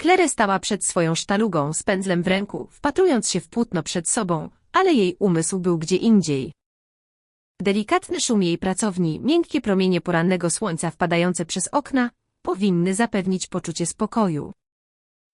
Claire stała przed swoją sztalugą z pędzlem w ręku, wpatrując się w płótno przed sobą, ale jej umysł był gdzie indziej. Delikatny szum jej pracowni, miękkie promienie porannego słońca wpadające przez okna, powinny zapewnić poczucie spokoju.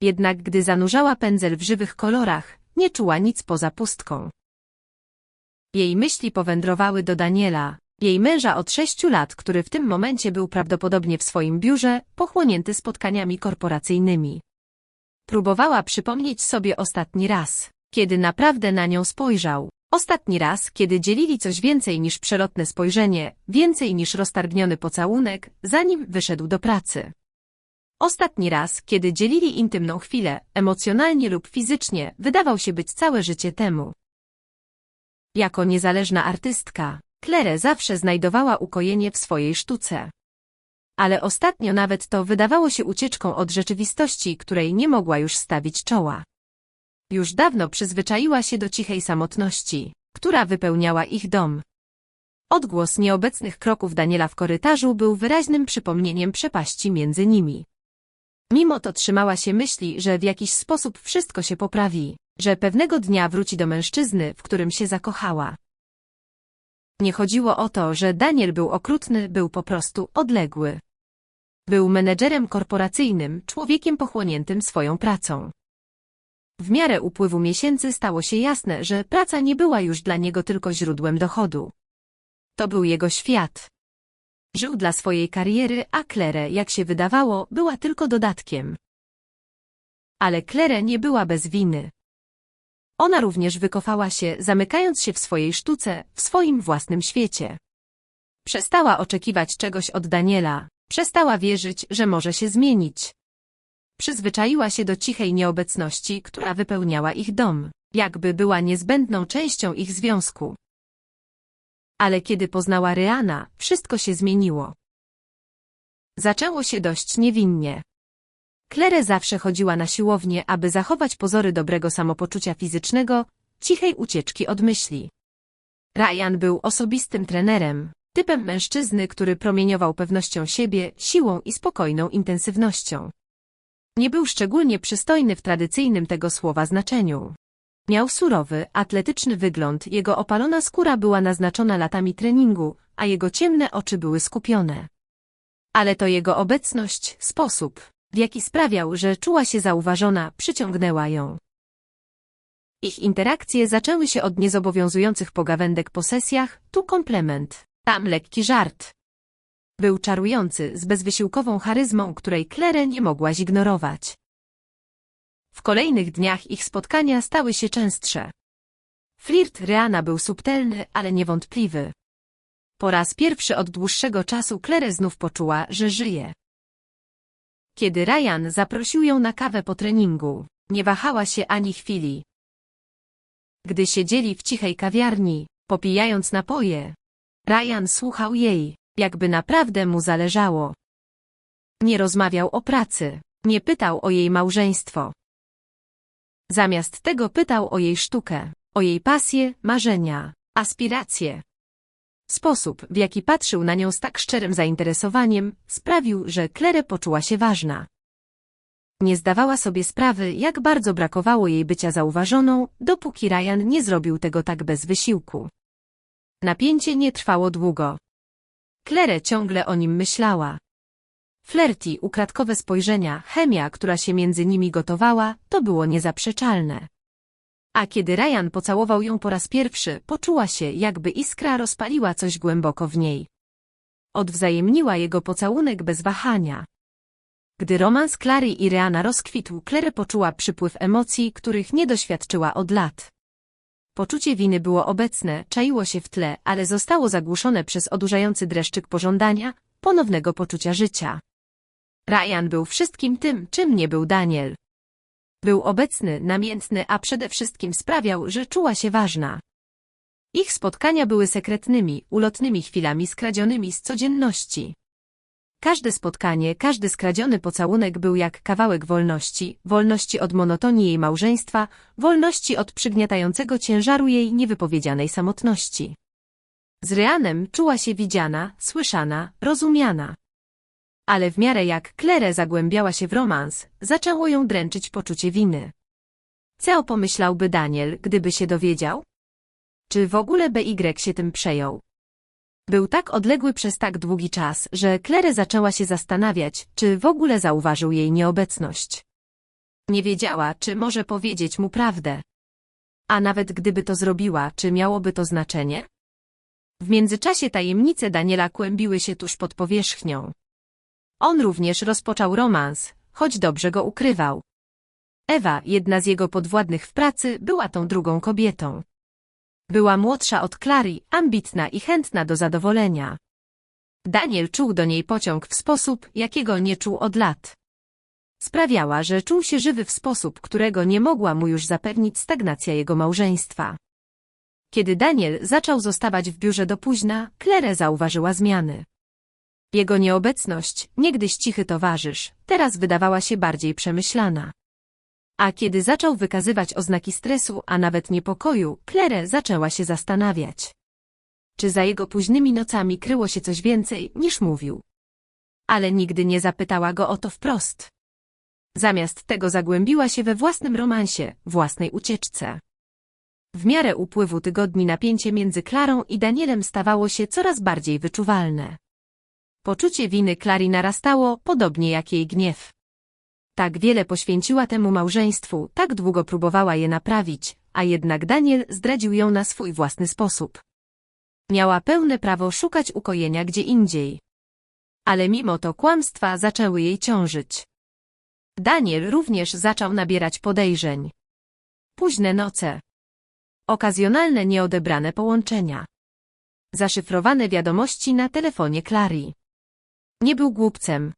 Jednak gdy zanurzała pędzel w żywych kolorach, nie czuła nic poza pustką. Jej myśli powędrowały do Daniela, jej męża od sześciu lat, który w tym momencie był prawdopodobnie w swoim biurze, pochłonięty spotkaniami korporacyjnymi. Próbowała przypomnieć sobie ostatni raz, kiedy naprawdę na nią spojrzał. Ostatni raz, kiedy dzielili coś więcej niż przelotne spojrzenie, więcej niż roztargniony pocałunek, zanim wyszedł do pracy. Ostatni raz, kiedy dzielili intymną chwilę, emocjonalnie lub fizycznie, wydawał się być całe życie temu. Jako niezależna artystka, Claire zawsze znajdowała ukojenie w swojej sztuce. Ale ostatnio nawet to wydawało się ucieczką od rzeczywistości, której nie mogła już stawić czoła. Już dawno przyzwyczaiła się do cichej samotności, która wypełniała ich dom. Odgłos nieobecnych kroków Daniela w korytarzu był wyraźnym przypomnieniem przepaści między nimi. Mimo to trzymała się myśli, że w jakiś sposób wszystko się poprawi, że pewnego dnia wróci do mężczyzny, w którym się zakochała. Nie chodziło o to, że Daniel był okrutny, był po prostu odległy. Był menedżerem korporacyjnym, człowiekiem pochłoniętym swoją pracą. W miarę upływu miesięcy stało się jasne, że praca nie była już dla niego tylko źródłem dochodu. To był jego świat. Żył dla swojej kariery, a Claire, jak się wydawało, była tylko dodatkiem. Ale Claire nie była bez winy. Ona również wykofała się, zamykając się w swojej sztuce, w swoim własnym świecie. Przestała oczekiwać czegoś od Daniela, przestała wierzyć, że może się zmienić. Przyzwyczaiła się do cichej nieobecności, która wypełniała ich dom, jakby była niezbędną częścią ich związku. Ale kiedy poznała Ryana, wszystko się zmieniło. Zaczęło się dość niewinnie. Claire zawsze chodziła na siłownię, aby zachować pozory dobrego samopoczucia fizycznego, cichej ucieczki od myśli. Ryan był osobistym trenerem, typem mężczyzny, który promieniował pewnością siebie, siłą i spokojną intensywnością. Nie był szczególnie przystojny w tradycyjnym tego słowa znaczeniu. Miał surowy, atletyczny wygląd, jego opalona skóra była naznaczona latami treningu, a jego ciemne oczy były skupione. Ale to jego obecność, sposób, w jaki sprawiał, że czuła się zauważona, przyciągnęła ją. Ich interakcje zaczęły się od niezobowiązujących pogawędek po sesjach, tu komplement, tam lekki żart. Był czarujący, z bezwysiłkową charyzmą, której Claire nie mogła zignorować. W kolejnych dniach ich spotkania stały się częstsze. Flirt Reana był subtelny, ale niewątpliwy. Po raz pierwszy od dłuższego czasu Claire znów poczuła, że żyje. Kiedy Ryan zaprosił ją na kawę po treningu, nie wahała się ani chwili. Gdy siedzieli w cichej kawiarni, popijając napoje, Ryan słuchał jej, jakby naprawdę mu zależało. Nie rozmawiał o pracy, nie pytał o jej małżeństwo. Zamiast tego pytał o jej sztukę, o jej pasje, marzenia, aspiracje. Sposób, w jaki patrzył na nią z tak szczerym zainteresowaniem, sprawił, że Claire poczuła się ważna. Nie zdawała sobie sprawy, jak bardzo brakowało jej bycia zauważoną, dopóki Ryan nie zrobił tego tak bez wysiłku. Napięcie nie trwało długo. Claire ciągle o nim myślała. Flerti, ukradkowe spojrzenia, chemia, która się między nimi gotowała, to było niezaprzeczalne. A kiedy Ryan pocałował ją po raz pierwszy, poczuła się, jakby iskra rozpaliła coś głęboko w niej. Odwzajemniła jego pocałunek bez wahania. Gdy romans Clary i Reana rozkwitł, Claire poczuła przypływ emocji, których nie doświadczyła od lat. Poczucie winy było obecne, czaiło się w tle, ale zostało zagłuszone przez odurzający dreszczyk pożądania, ponownego poczucia życia. Ryan był wszystkim tym, czym nie był Daniel. Był obecny, namiętny, a przede wszystkim sprawiał, że czuła się ważna. Ich spotkania były sekretnymi, ulotnymi chwilami skradzionymi z codzienności. Każde spotkanie, każdy skradziony pocałunek był jak kawałek wolności, wolności od monotonii jej małżeństwa, wolności od przygniatającego ciężaru jej niewypowiedzianej samotności. Z Ryanem czuła się widziana, słyszana, rozumiana. Ale w miarę jak Claire zagłębiała się w romans, zaczęło ją dręczyć poczucie winy. Co pomyślałby Daniel, gdyby się dowiedział? Czy w ogóle BY się tym przejął? Był tak odległy przez tak długi czas, że Claire zaczęła się zastanawiać, czy w ogóle zauważył jej nieobecność. Nie wiedziała, czy może powiedzieć mu prawdę. A nawet gdyby to zrobiła, czy miałoby to znaczenie? W międzyczasie tajemnice Daniela kłębiły się tuż pod powierzchnią. On również rozpoczął romans, choć dobrze go ukrywał. Ewa, jedna z jego podwładnych w pracy, była tą drugą kobietą. Była młodsza od Klary, ambitna i chętna do zadowolenia. Daniel czuł do niej pociąg w sposób, jakiego nie czuł od lat. Sprawiała, że czuł się żywy w sposób, którego nie mogła mu już zapewnić stagnacja jego małżeństwa. Kiedy Daniel zaczął zostawać w biurze do późna, Claire zauważyła zmiany. Jego nieobecność, niegdyś cichy towarzysz, teraz wydawała się bardziej przemyślana. A kiedy zaczął wykazywać oznaki stresu, a nawet niepokoju, Claire zaczęła się zastanawiać. Czy za jego późnymi nocami kryło się coś więcej, niż mówił? Ale nigdy nie zapytała go o to wprost. Zamiast tego zagłębiła się we własnym romansie, własnej ucieczce. W miarę upływu tygodni napięcie między Klarą i Danielem stawało się coraz bardziej wyczuwalne. Poczucie winy Klari narastało, podobnie jak jej gniew. Tak wiele poświęciła temu małżeństwu, tak długo próbowała je naprawić, a jednak Daniel zdradził ją na swój własny sposób. Miała pełne prawo szukać ukojenia gdzie indziej. Ale mimo to kłamstwa zaczęły jej ciążyć. Daniel również zaczął nabierać podejrzeń. Późne noce. Okazjonalne nieodebrane połączenia. Zaszyfrowane wiadomości na telefonie Clary. Nie był głupcem.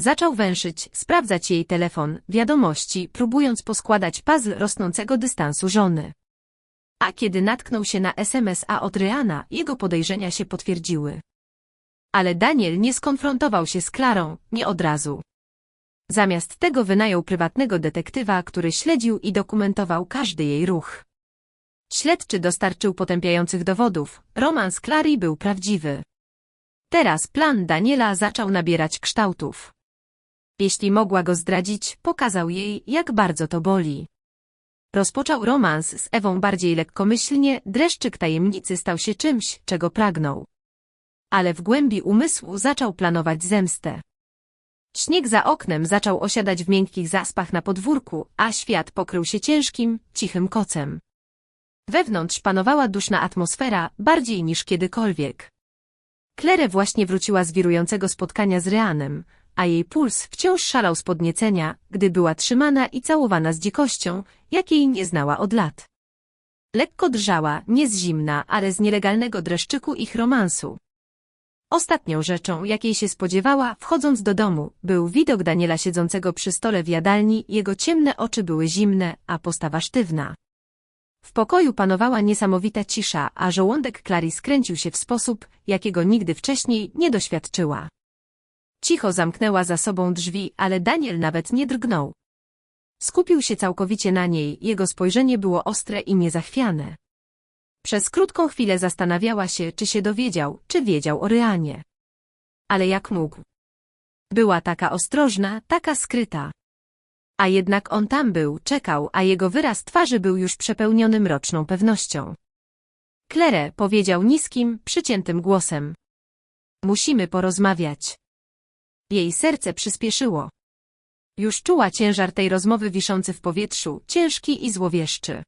Zaczął węszyć, sprawdzać jej telefon, wiadomości, próbując poskładać puzzle rosnącego dystansu żony. A kiedy natknął się na SMS-a od Ryana, jego podejrzenia się potwierdziły. Ale Daniel nie skonfrontował się z Klarą, nie od razu. Zamiast tego wynajął prywatnego detektywa, który śledził i dokumentował każdy jej ruch. Śledczy dostarczył potępiających dowodów, romans Clary był prawdziwy. Teraz plan Daniela zaczął nabierać kształtów. Jeśli mogła go zdradzić, pokazał jej, jak bardzo to boli. Rozpoczął romans z Ewą bardziej lekkomyślnie, dreszczyk tajemnicy stał się czymś, czego pragnął. Ale w głębi umysłu zaczął planować zemstę. Śnieg za oknem zaczął osiadać w miękkich zaspach na podwórku, a świat pokrył się ciężkim, cichym kocem. Wewnątrz panowała duszna atmosfera, bardziej niż kiedykolwiek. Claire właśnie wróciła z wirującego spotkania z Reanem, a jej puls wciąż szalał z podniecenia, gdy była trzymana i całowana z dzikością, jakiej nie znała od lat. Lekko drżała, nie z zimna, ale z nielegalnego dreszczyku ich romansu. Ostatnią rzeczą, jakiej się spodziewała, wchodząc do domu, był widok Daniela siedzącego przy stole w jadalni, jego ciemne oczy były zimne, a postawa sztywna. W pokoju panowała niesamowita cisza, a żołądek Clary skręcił się w sposób, jakiego nigdy wcześniej nie doświadczyła. Cicho zamknęła za sobą drzwi, ale Daniel nawet nie drgnął. Skupił się całkowicie na niej, jego spojrzenie było ostre i niezachwiane. Przez krótką chwilę zastanawiała się, czy się dowiedział, czy wiedział o Ryanie. Ale jak mógł? Była taka ostrożna, taka skryta. A jednak on tam był, czekał, a jego wyraz twarzy był już przepełniony mroczną pewnością. Klere powiedział niskim, przyciętym głosem. Musimy porozmawiać. Jej serce przyspieszyło. Już czuła ciężar tej rozmowy wiszący w powietrzu, ciężki i złowieszczy.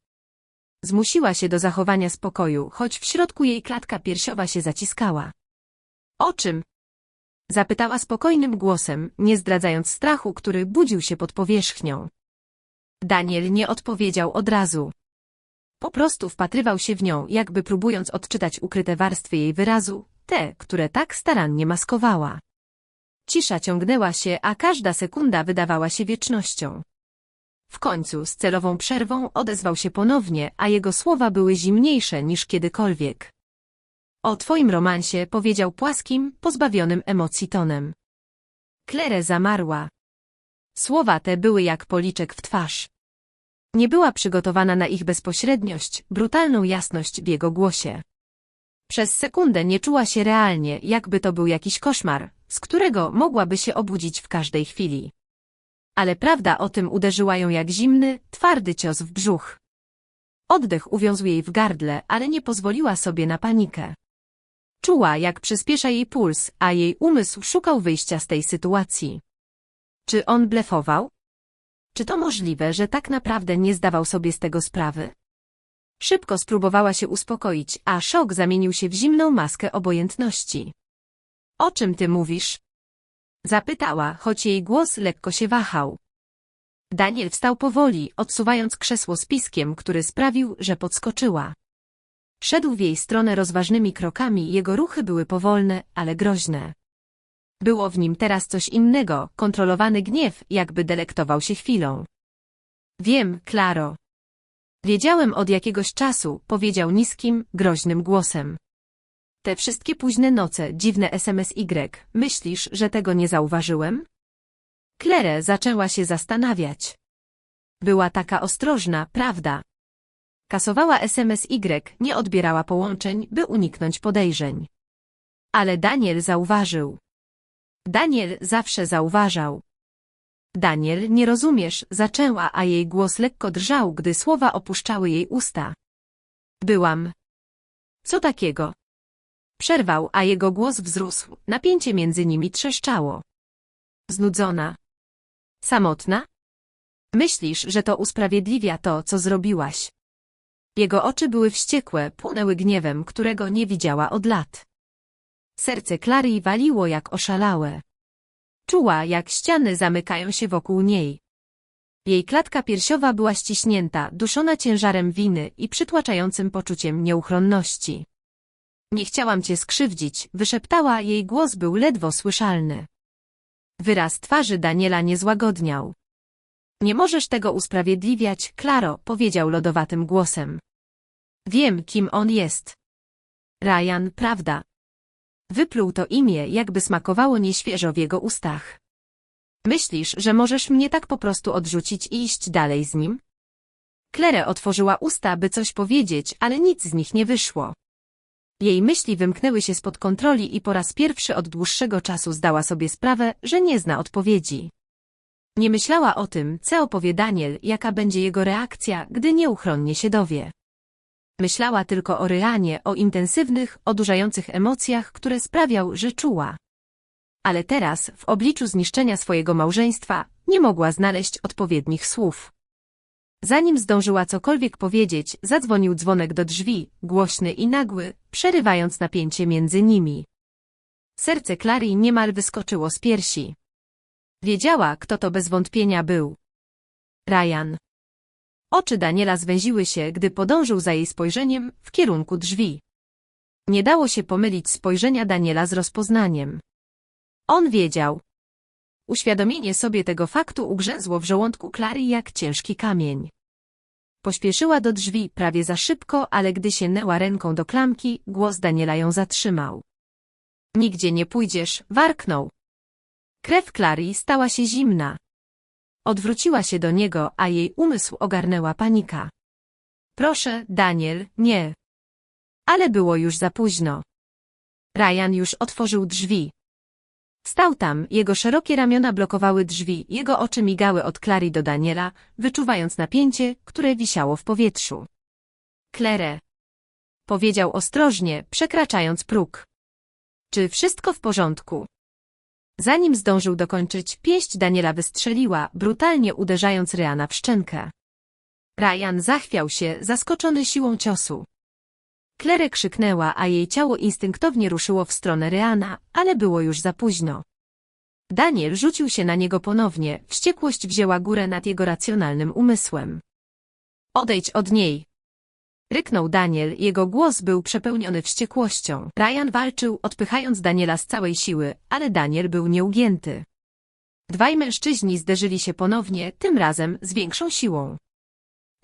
Zmusiła się do zachowania spokoju, choć w środku jej klatka piersiowa się zaciskała. O czym? Zapytała spokojnym głosem, nie zdradzając strachu, który budził się pod powierzchnią. Daniel nie odpowiedział od razu. Po prostu wpatrywał się w nią, jakby próbując odczytać ukryte warstwy jej wyrazu, te, które tak starannie maskowała. Cisza ciągnęła się, a każda sekunda wydawała się wiecznością. W końcu z celową przerwą odezwał się ponownie, a jego słowa były zimniejsze niż kiedykolwiek. O twoim romansie powiedział płaskim, pozbawionym emocji tonem. Klere zamarła. Słowa te były jak policzek w twarz. Nie była przygotowana na ich bezpośredniość, brutalną jasność w jego głosie. Przez sekundę nie czuła się realnie, jakby to był jakiś koszmar, z którego mogłaby się obudzić w każdej chwili. Ale prawda o tym uderzyła ją jak zimny, twardy cios w brzuch. Oddech uwiązł jej w gardle, ale nie pozwoliła sobie na panikę. Czuła, jak przyspiesza jej puls, a jej umysł szukał wyjścia z tej sytuacji. Czy on blefował? Czy to możliwe, że tak naprawdę nie zdawał sobie z tego sprawy? Szybko spróbowała się uspokoić, a szok zamienił się w zimną maskę obojętności. O czym ty mówisz? Zapytała, choć jej głos lekko się wahał. Daniel wstał powoli, odsuwając krzesło z piskiem, który sprawił, że podskoczyła. Szedł w jej stronę rozważnymi krokami, jego ruchy były powolne, ale groźne. Było w nim teraz coś innego, kontrolowany gniew, jakby delektował się chwilą. Wiem, Klaro. Wiedziałem od jakiegoś czasu, powiedział niskim, groźnym głosem. Te wszystkie późne noce, dziwne SMS-Y, myślisz, że tego nie zauważyłem? Klere zaczęła się zastanawiać. Była taka ostrożna, prawda? Kasowała SMS-Y, nie odbierała połączeń, by uniknąć podejrzeń. Ale Daniel zauważył. Daniel zawsze zauważał. Daniel, nie rozumiesz, zaczęła, a jej głos lekko drżał, gdy słowa opuszczały jej usta. Byłam. Co takiego? Przerwał, a jego głos wzrósł, napięcie między nimi trzeszczało. Znudzona. Samotna? Myślisz, że to usprawiedliwia to, co zrobiłaś. Jego oczy były wściekłe, płonęły gniewem, którego nie widziała od lat. Serce Klary waliło jak oszalałe. Czuła, jak ściany zamykają się wokół niej. Jej klatka piersiowa była ściśnięta, duszona ciężarem winy i przytłaczającym poczuciem nieuchronności. Nie chciałam cię skrzywdzić, wyszeptała, jej głos był ledwo słyszalny. Wyraz twarzy Daniela nie złagodniał. Nie możesz tego usprawiedliwiać, Klaro, powiedział lodowatym głosem. Wiem, kim on jest. Ryan, prawda? Wypluł to imię, jakby smakowało nieświeżo w jego ustach. Myślisz, że możesz mnie tak po prostu odrzucić i iść dalej z nim? Klere otworzyła usta, by coś powiedzieć, ale nic z nich nie wyszło. Jej myśli wymknęły się spod kontroli i po raz pierwszy od dłuższego czasu zdała sobie sprawę, że nie zna odpowiedzi. Nie myślała o tym, co opowie Daniel, jaka będzie jego reakcja, gdy nieuchronnie się dowie. Myślała tylko o Ryanie, o intensywnych, odurzających emocjach, które sprawiał, że czuła. Ale teraz, w obliczu zniszczenia swojego małżeństwa, nie mogła znaleźć odpowiednich słów. Zanim zdążyła cokolwiek powiedzieć, zadzwonił dzwonek do drzwi, głośny i nagły, przerywając napięcie między nimi. Serce Clary niemal wyskoczyło z piersi. Wiedziała, kto to bez wątpienia był. Ryan. Oczy Daniela zwęziły się, gdy podążył za jej spojrzeniem w kierunku drzwi. Nie dało się pomylić spojrzenia Daniela z rozpoznaniem. On wiedział. Uświadomienie sobie tego faktu ugrzęzło w żołądku Klary jak ciężki kamień. Pośpieszyła do drzwi prawie za szybko, ale gdy sięgnęła ręką do klamki, głos Daniela ją zatrzymał. Nigdzie nie pójdziesz, warknął. Krew Klary stała się zimna. Odwróciła się do niego, a jej umysł ogarnęła panika. Proszę, Daniel, nie. Ale było już za późno. Ryan już otworzył drzwi. Stał tam, jego szerokie ramiona blokowały drzwi, jego oczy migały od Clary do Daniela, wyczuwając napięcie, które wisiało w powietrzu. Klere. Powiedział ostrożnie, przekraczając próg. Czy wszystko w porządku? Zanim zdążył dokończyć, pieść Daniela wystrzeliła, brutalnie uderzając Ryana w szczękę. Ryan zachwiał się, zaskoczony siłą ciosu. Klere krzyknęła, a jej ciało instynktownie ruszyło w stronę Ryana, ale było już za późno. Daniel rzucił się na niego ponownie, wściekłość wzięła górę nad jego racjonalnym umysłem. Odejdź od niej, Ryknął Daniel, jego głos był przepełniony wściekłością. Ryan walczył, odpychając Daniela z całej siły, ale Daniel był nieugięty. Dwaj mężczyźni zderzyli się ponownie, tym razem z większą siłą.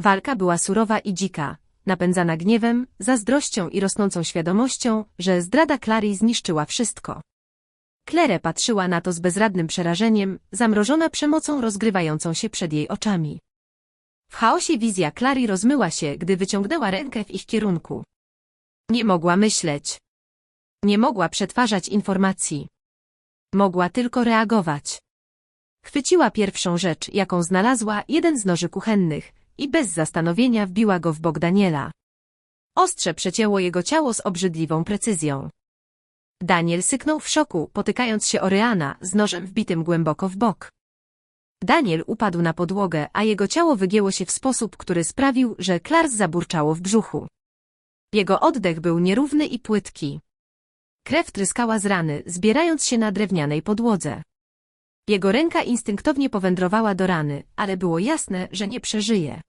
Walka była surowa i dzika, napędzana gniewem, zazdrością i rosnącą świadomością, że zdrada Clary zniszczyła wszystko. Claire patrzyła na to z bezradnym przerażeniem, zamrożona przemocą rozgrywającą się przed jej oczami. W chaosie wizja Clary rozmyła się, gdy wyciągnęła rękę w ich kierunku. Nie mogła myśleć. Nie mogła przetwarzać informacji. Mogła tylko reagować. Chwyciła pierwszą rzecz, jaką znalazła, jeden z noży kuchennych i bez zastanowienia wbiła go w bok Daniela. Ostrze przecięło jego ciało z obrzydliwą precyzją. Daniel syknął w szoku, potykając się o z nożem wbitym głęboko w bok. Daniel upadł na podłogę, a jego ciało wygięło się w sposób, który sprawił, że Klars zaburczało w brzuchu. Jego oddech był nierówny i płytki. Krew tryskała z rany, zbierając się na drewnianej podłodze. Jego ręka instynktownie powędrowała do rany, ale było jasne, że nie przeżyje.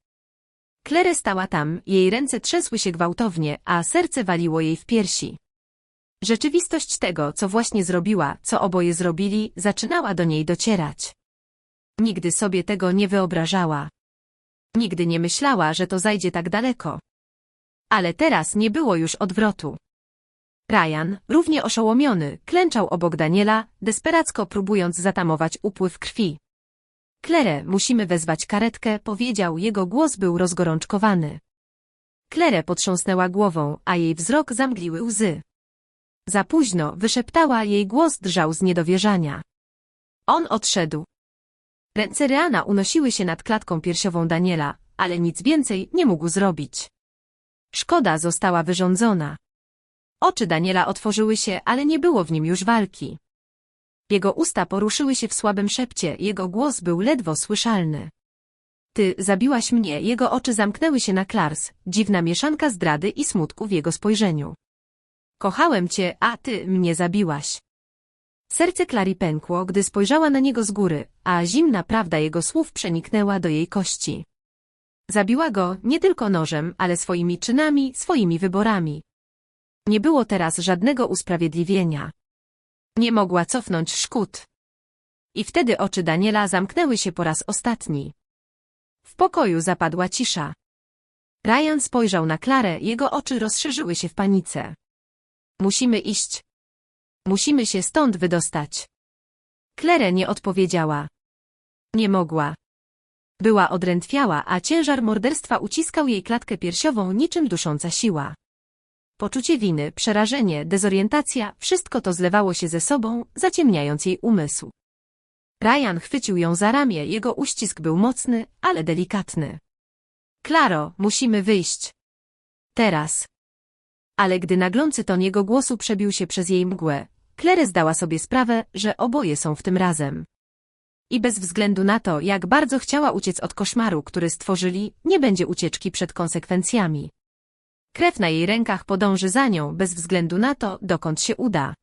Claire stała tam, jej ręce trzęsły się gwałtownie, a serce waliło jej w piersi. Rzeczywistość tego, co właśnie zrobiła, co oboje zrobili, zaczynała do niej docierać. Nigdy sobie tego nie wyobrażała. Nigdy nie myślała, że to zajdzie tak daleko. Ale teraz nie było już odwrotu. Ryan, równie oszołomiony, klęczał obok Daniela, desperacko próbując zatamować upływ krwi. Klere, musimy wezwać karetkę, powiedział, jego głos był rozgorączkowany. Klere potrząsnęła głową, a jej wzrok zamgliły łzy. Za późno, wyszeptała, jej głos drżał z niedowierzania. On odszedł. Ręce Reana unosiły się nad klatką piersiową Daniela, ale nic więcej nie mógł zrobić. Szkoda została wyrządzona. Oczy Daniela otworzyły się, ale nie było w nim już walki. Jego usta poruszyły się w słabym szepcie, jego głos był ledwo słyszalny. Ty zabiłaś mnie, jego oczy zamknęły się na Klars, dziwna mieszanka zdrady i smutku w jego spojrzeniu. Kochałem cię, a ty mnie zabiłaś. Serce Klari pękło, gdy spojrzała na niego z góry, a zimna prawda jego słów przeniknęła do jej kości. Zabiła go nie tylko nożem, ale swoimi czynami, swoimi wyborami. Nie było teraz żadnego usprawiedliwienia. Nie mogła cofnąć szkód. I wtedy oczy Daniela zamknęły się po raz ostatni. W pokoju zapadła cisza. Ryan spojrzał na Klarę, jego oczy rozszerzyły się w panice. Musimy iść. Musimy się stąd wydostać. Klere nie odpowiedziała. Nie mogła. Była odrętwiała, a ciężar morderstwa uciskał jej klatkę piersiową niczym dusząca siła. Poczucie winy, przerażenie, dezorientacja, wszystko to zlewało się ze sobą, zaciemniając jej umysł. Ryan chwycił ją za ramię, jego uścisk był mocny, ale delikatny. Klaro, musimy wyjść. Teraz. Ale gdy naglący ton jego głosu przebił się przez jej mgłę, Claire zdała sobie sprawę, że oboje są w tym razem. I bez względu na to, jak bardzo chciała uciec od koszmaru, który stworzyli, nie będzie ucieczki przed konsekwencjami. Krew na jej rękach podąży za nią bez względu na to, dokąd się uda.